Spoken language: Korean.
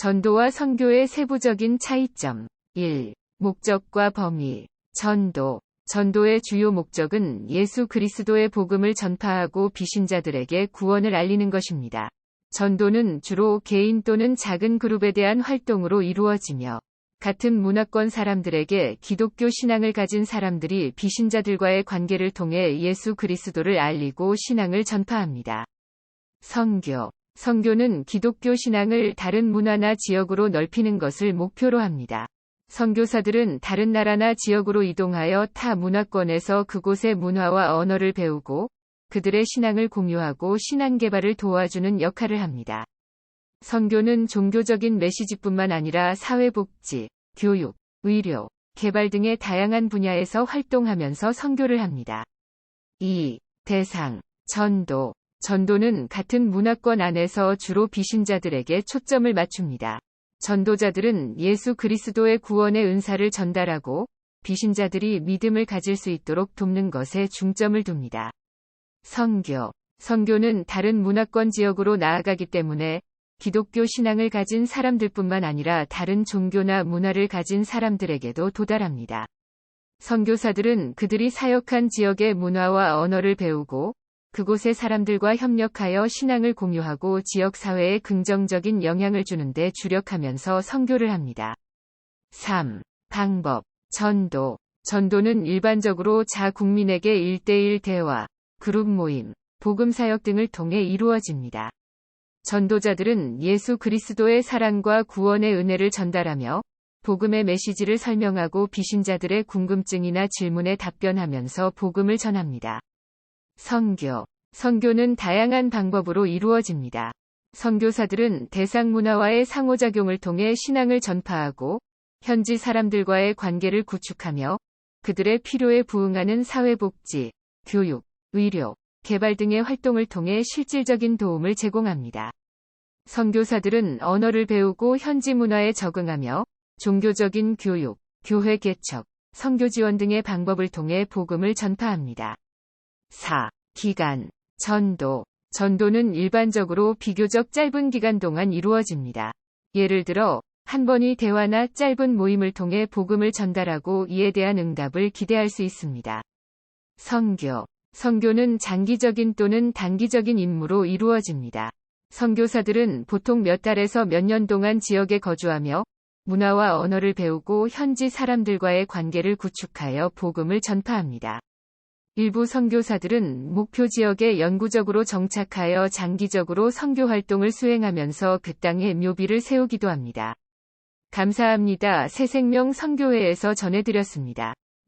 전도와 선교의 세부적인 차이점 1. 목적과 범위 전도 전도의 주요 목적은 예수 그리스도의 복음을 전파하고 비신자들에게 구원을 알리는 것입니다. 전도는 주로 개인 또는 작은 그룹에 대한 활동으로 이루어지며 같은 문화권 사람들에게 기독교 신앙을 가진 사람들이 비신자들과의 관계를 통해 예수 그리스도를 알리고 신앙을 전파합니다. 선교 선교는 기독교 신앙을 다른 문화나 지역으로 넓히는 것을 목표로 합니다. 선교사들은 다른 나라나 지역으로 이동하여 타 문화권에서 그곳의 문화와 언어를 배우고 그들의 신앙을 공유하고 신앙 개발을 도와주는 역할을 합니다. 선교는 종교적인 메시지뿐만 아니라 사회복지, 교육, 의료, 개발 등의 다양한 분야에서 활동하면서 선교를 합니다. 2. 대상, 전도. 전도는 같은 문화권 안에서 주로 비신자들에게 초점을 맞춥니다. 전도자들은 예수 그리스도의 구원의 은사를 전달하고 비신자들이 믿음을 가질 수 있도록 돕는 것에 중점을 둡니다. 선교. 선교는 다른 문화권 지역으로 나아가기 때문에 기독교 신앙을 가진 사람들뿐만 아니라 다른 종교나 문화를 가진 사람들에게도 도달합니다. 선교사들은 그들이 사역한 지역의 문화와 언어를 배우고 그곳의 사람들과 협력하여 신앙을 공유하고 지역 사회에 긍정적인 영향을 주는데 주력하면서 선교를 합니다. 3. 방법. 전도. 전도는 일반적으로 자 국민에게 1대1 대화, 그룹 모임, 복음 사역 등을 통해 이루어집니다. 전도자들은 예수 그리스도의 사랑과 구원의 은혜를 전달하며 복음의 메시지를 설명하고 비신자들의 궁금증이나 질문에 답변하면서 복음을 전합니다. 선교. 선교는 다양한 방법으로 이루어집니다. 선교사들은 대상 문화와의 상호작용을 통해 신앙을 전파하고 현지 사람들과의 관계를 구축하며 그들의 필요에 부응하는 사회복지, 교육, 의료, 개발 등의 활동을 통해 실질적인 도움을 제공합니다. 선교사들은 언어를 배우고 현지 문화에 적응하며 종교적인 교육, 교회 개척, 선교 지원 등의 방법을 통해 복음을 전파합니다. 4. 기간, 전도. 전도는 일반적으로 비교적 짧은 기간 동안 이루어집니다. 예를 들어, 한 번의 대화나 짧은 모임을 통해 복음을 전달하고 이에 대한 응답을 기대할 수 있습니다. 선교. 선교는 장기적인 또는 단기적인 임무로 이루어집니다. 선교사들은 보통 몇 달에서 몇 년 동안 지역에 거주하며 문화와 언어를 배우고 현지 사람들과의 관계를 구축하여 복음을 전파합니다. 일부 선교사들은 목표 지역에 영구적으로 정착하여 장기적으로 선교 활동을 수행하면서 그 땅에 묘비를 세우기도 합니다. 감사합니다. 새생명 선교회에서 전해드렸습니다.